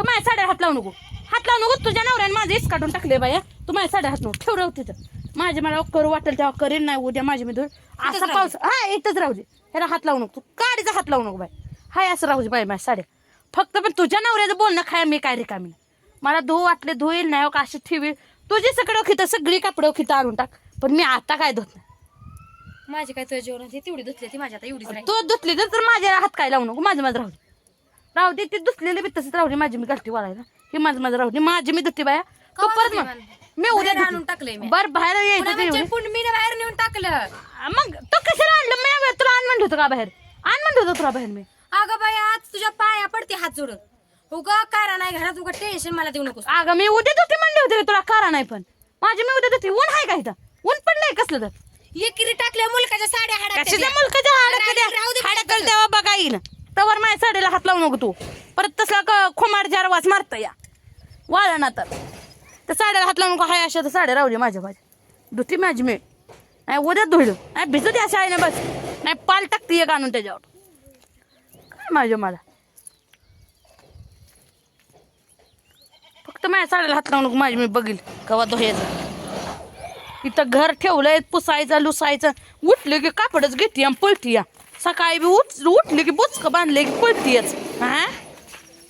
तू माझ्या साड्या हात लावू नको. हात लावू नको तुझ्या नवऱ्याने माझे इस काढून टाकले बाया. तू माझ्या साड्या हात नको ठेव राहू तिथं माझे मला करू वाटेल तेव्हा करेन नाही उद्या माझी मी असा पाऊस हा इथंच राहू दे. ह्याला हात लावू नको. तू काडीचा हात लावू नको बाय हाय असं राहू दे बाय माझ्या साड्या. फक्त पण तुझ्या नवऱ्याचं बोलणं खाय मी काय रिकामी. मला धुवू वाटले धुईल नाही हो का अशी ठेवी तुझी सगळं ओखितं सगळी कपडे ओखितं आणून टाक. पण मी आता काय धुत नाही. माझी काय तुझ्या जेवणात हे तेवढी धुतली ती माझी आता राहिली. तू धुतली तर माझ्या हात काय लावू नको? माझं माझं राहू राहू दे ती धुतलेली बी तसंच राहू दे माझी मी घालती वाळायला. ही माझं माझं राहू दे माझी मी धुते बाया. तू कवा परत धुते मग मला? मी उद्या बाहेर आणून. टाकलंय मी. बरं बाहेर यायचं ते म्हणजे. पुंडमीने बाहेर नेऊन टाकलं. मग तो कशाला आणलं? मी तुला आण म्हणलं होतं का बाहेर? आण म्हणलं होतं तुला बाहेर मी. अगं बाई आज तुझ्या पाया पडते हात जोडून. उगा कारा नाही घरात उगा टेन्शन मला देऊ नकोस. अगं मी उद्या धुते म्हणले होते तुला करा नाही पण. माझी मी उद्या धुते ऊन आहे का इथं? ऊन पडलंय कसलं तर? एकिरी टाकल्या मुलकाच्या साड्या हाडा कशाच्या मुलकाच्या हाडं हाडकल तेव्हा बघा येईल तवर माझ्या साडीला हात लावू नको तू. परत तसला क- खोमाड जार वास मारत या. वाळा ना तर. त्या साड्याला हात लावू नको. हाय अशा तर साड्या राहू माझ्या माझ्या धुती माझी मी. नाही उद्या धुईल. नाही भिजू दे अशा ना बस. नाही पाल टाकते एक आणून त्याच्यावर. काय माझ्या मला? फक्त माझ्या साड्याला हात लावू नको. माझी मी बघील कवा धुयाचं इथं घर ठेवलंय पुसायचं लुसायचं. उठलं की कापडच घेते या पळती या. सकाळी बी उठ उठले की बुचक बांधले की पळतीयच. हा?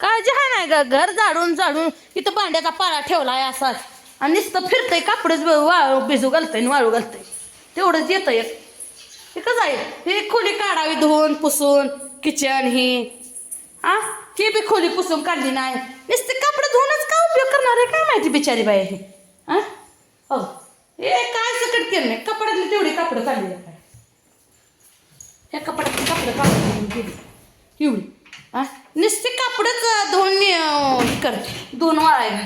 काळजी हा नाही का घर झाडून झाडून इथं भांड्याचा पाळा ठेवलाय असाच. आणि नुसतं फिरतंय कापडच वाळू भिजू घालतंय आणि वाळू घालतंय. तेवढंच येतं एक. हे कसं आहे. ही खोली काढावी धुवून पुसून किचन ही. हा? ही बी खोली पुसून काढली नाही. नुसते कापड धुवूनच का उपयोग करणार आहे? काय माहिती बिचारी बाई हे? हा? हो. हे काय सकट केलं नाही. कपड्यातली तेवढी कापडं काढली आहे ह्या कपड्यात कापडं काढून गेली. एवढी. हा? नुसते कापडच धुवून अं, हे करते. धुवून वाळायला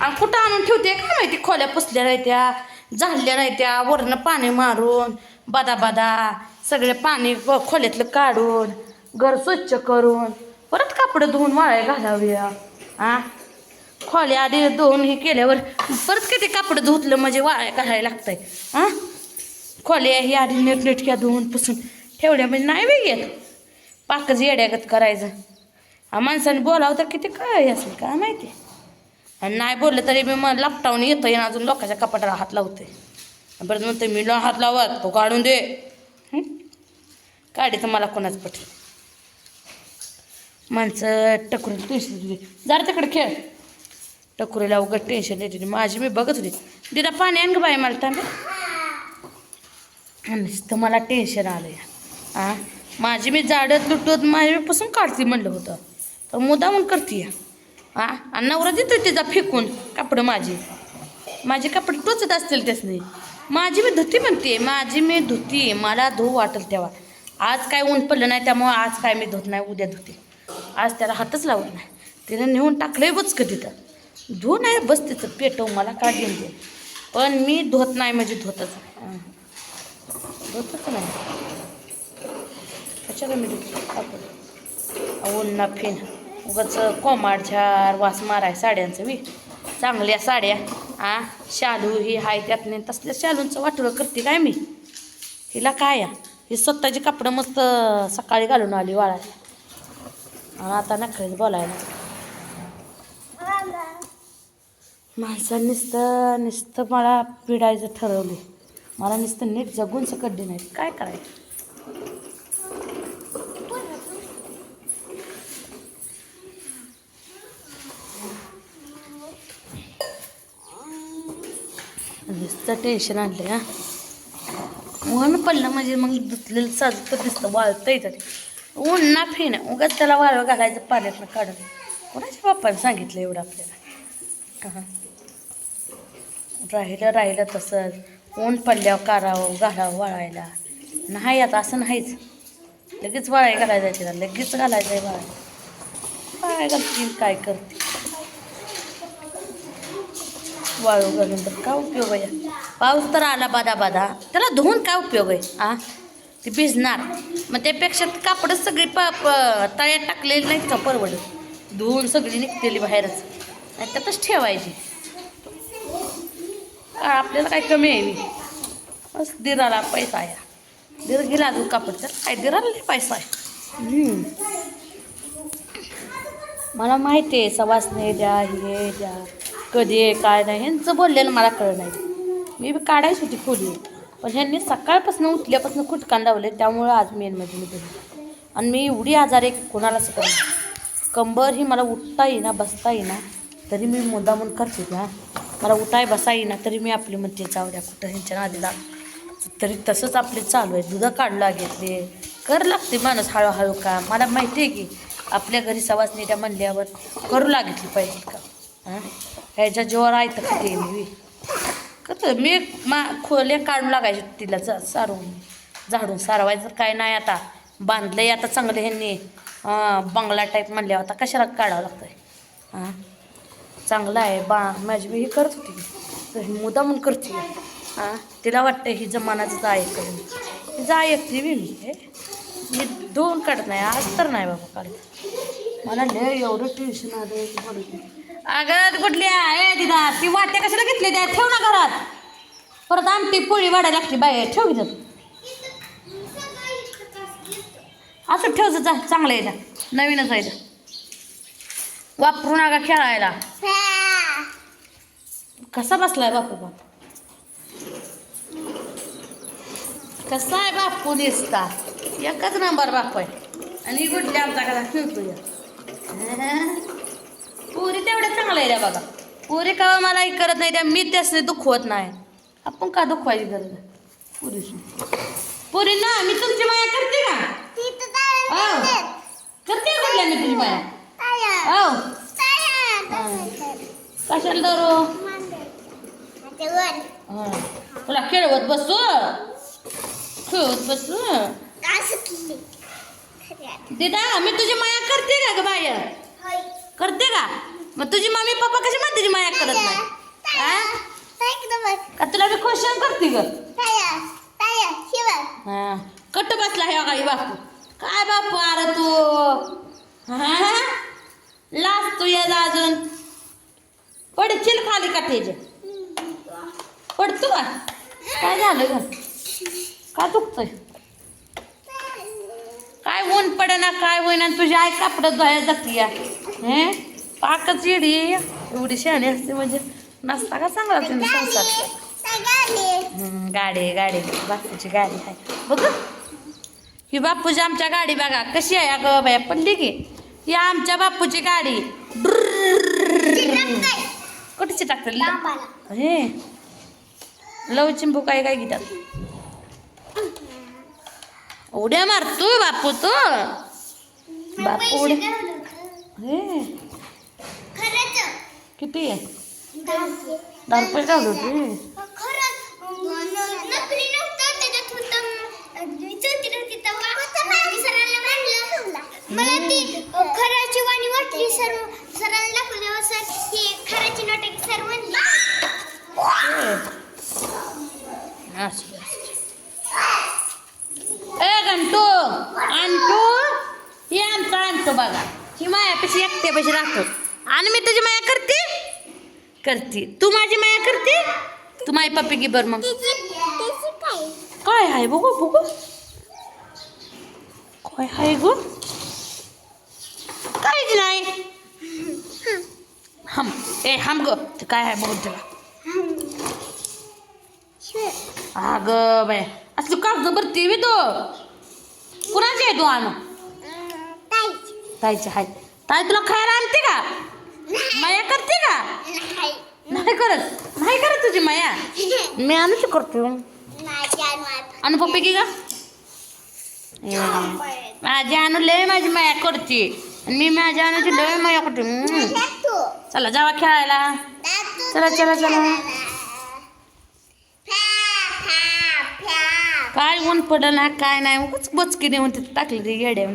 आणि कुठं आणून ठेवते काय माहिती? खोल्या पुसल्या राहत्या झाडल्या राहत्या वरनं पाणी मारून बदा बदा सगळे पाणी खोल्यातलं काढून घर स्वच्छ करून परत कापडं धुवून वाळ्या घालाव्या. हा? खोल्या आधी धुवून हे केल्यावर परत किती कापडं धुतलं म्हणजे वाळ्या घालायला लागतंय. हा? खोल्या ही आधी नीटनेटक्या धुवून पुसून. ठेवल्या म्हणजे नाही बी घेत पाकच येड्यागत करायचं. हा माणसाने बोलावं तर किती काय असेल काय माहिती? आणि नाही बोललं तरी मी मग लपटावून येतो आणि अजून लोकांच्या कपाटाला हात लावते परत म्हणते मी लो हात लावत तो काढून दे. काढे काढी तर मला कोणाच पट. माणसं टकुरीला टेन्शन देते. जरा तिकडे खेळ. टकुरीला उगत टेन्शन देते माझी मी बघत होती. दिदा पाणी आण ग बाई मला तांबे नुसतं मला टेन्शन आलं या आ? माझी मी जाड्यात लुटत माझ्यापासून काढते म्हणलं होतं. तर मुदामून करते या. हा आणि नवरा देतो तिचा फेकून कापडं माझी. माझे कपडे टोचत असतील त्याच नाही माझी मी धुती म्हणते माझी मी धुती मला धू वाटेल तेव्हा. आज काय ऊन पडलं नाही त्यामुळं आज काय मी धुत नाही उद्या धुते. आज त्याला हातच लावत नाही. तिने नेऊन टाकलंय बचकं तिथं. धू नाही बस तिचं पेटव मला का घेऊन दे. पण मी धुत नाही म्हणजे धुतच धोतच धुतच नाही. कशाला मी धुते उन्हा फिन उगाच कोमाड झार वास माराय साड्यांचं बी. चांगल्या साड्या. आ? शालू ही हाय त्यातने तसल्या शालूंचं वाटोळं करते काय मी? हिला काय या? ही स्वतःची कपडं मस्त सकाळी घालून आली वाळायला. आणि आता नकळीच बोलायला. माणसानं नुसतं नुसतं मला पिडायचं ठरवले मला नुसतं नीट जगून सकड्डी नाही काय करायचं? नुसतं टेन्शन आणलं हा. ऊन पडलं म्हणजे मग धुतलेलं साजतं दिसतं वाळतंय तरी. ऊन ना फिन उगाच त्याला वाळवं घालायचं पाण्यातनं काढून. कोणाच्या बाप्पाने सांगितलं एवढं आपल्याला? हां. राहिलं राहिलं तसंच ऊन पडल्यावर काढावं घालावं वाळायला. नाही आता असं नाहीच. लगेच वाळाय घालायचं तिला लगेच घालायचं आहे वाळायला काय घालतील काय करते वाळू घालून तर काय उपयोग आहे? पाऊस तर आला बादा बादा. त्याला धुवून काय उपयोग आहे? आ? ते भिजणार. मग त्यापेक्षा कापडच सगळी प तळ्यात टाकलेली नाहीत का परवडत? धुवून सगळी निघतेली बाहेरच. आणि त्यातच ठेवायची. आपल्याला काय कमी आहे बस दिराला पैसा आहे. दिर गेला अजून कापड तर काय दिराला पैसा आहे. मला माहिती आहे सवासने द्या हे द्या. कधी आहे काय नाही ह्यांचं बोललेलं मला कळलं नाही. मी बी काढायची होती खोली. पण ह्यांनी सकाळपासून उठल्यापासून खुटकान लावले त्यामुळं आज मेन म्हणजे मी गेली आणि मी एवढी आजार आहे की कोणालाच करणार कंबर ही मला उठता येईना बसता येईना तरी मी मुद्दामून करते ना मला उठाय बसा येईना तरी मी आपली म्हणते जाऊ द्या कुठं ह्यांच्या नादीला तरी तसंच आपले चालू आहे. दुधं काढला घेतले कर लागते माणूस हळूहळू का मला माहिती आहे की आपल्या घरी सवासनी त्या म्हणल्यावर करू लागितली पाहिजे का? हां? ह्याच्या जीवावर आहे तर ते मी. कसं मी मा खोले काढून लागायचे तिला जा सारवून. झाडून सारवायचं काय नाही आता. बांधलंय आता चांगलं ह्यांनी. बंगला टाईप म्हणल्यावर आता कशाला काढावं लागतं आहे हां चांगलं आहे बा माझी मी ही करत होती. तर मुद्दा म्हणून करते. हां तिला वाटतं ही जमानाचं जा करून जा ऐकते मी मी. हे? मी दोन काढत नाही आज तर नाही बाबा काढत. मला लय एवढं टेन्शन आलं अगं कुठली आहे? दिदा ती वाट्या कशाला घेतली त्या? ठेव ना घरात. परत आमटी पोळी वाढायला लागली बाय ठेव घेत असं ठेवचं जा चांगलं आहे नवीनच आहे वापरू नका खेळायला. कसा बसलाय बापू बाप? कसा आहे बापू दिसता? एकच नंबर बाप आहे. आणि कुठल्या आमचा कसा खेळतो या त्या बघा पुरी का मला हे करत नाही त्या मी त्यासने दुखवत नाही. आपण का दुखवायची गरज आहे? पुरीशी. पुरी ना मी तुमची माया करते का? हो. करते कुठल्या मी तुझी माया हो. कशाला धरू? हा. तुला खेळवत बसू? खेळवत बसू? दिदा मी तुझी माया करते का ग बाय करते का? मग तुझी मम्मी पप्पा कशी म्हणते तुझी माया करत नाही? हा? का तुला मी क्वेश्चन करते ग? हा कट बसला हे काही बापू काय बापू अरे तू? हा? लाज तू ये अजून. पडशील खाली काठेचे पडतो का काय झालं ग? का दुखतंय? काय ऊन पडेना काय होईना तुझी आई कापड धुवायला जाती या हे? पाकच येडी एवढी शहाणी असते म्हणजे नसता का चांगला तुम्ही संसार गाडी आहे, गाडी आहे. बापूची गाडी आहे. बघ ही बापूची आमच्या गाडी बघा. कशी आहे अगं बाया पडली की? ही आमच्या बापूची गाडी. कुठची टाकतात हे. लव चिंबू काय काय घेतात? उड्या मारतोय बापू तो. बापू उड्या हे. किती? आहे दहा रुपये का होते मला ती खराची वाणी वाटली सरांना सर ही खराची नोट आहे सर म्हणली. असं, असं. ए गंटू अंटू हे आमचा आणतो बघा. ही मायापाशी एकट्यापाशी राहतो. आणि मी तुझी माया करते. करते. तू माझी माया करते? तू माय पप्पी की बर मग काय आहे बघू बघू. काय गो? काहीच नाही? हम ए हम ग. काय आहे बघू तुला अगं बाय असली कागद भरती बी तो? कुणाची आहे तू आण ताईची ताई तुला खायला आणते का? माया करते का? नाही. करत. नाही करत तुझी माया? मी आणूच करतो. आणू पप्पी की का माझी आणू लय माझी माया करते. मी माझ्या आणूची लय माया करते. चला जावा खेळायला. चला चला चला. काय ऊन पडलं ना काय नाही. उगाच बचकी देऊन तिथे टाकली ती येड्यावर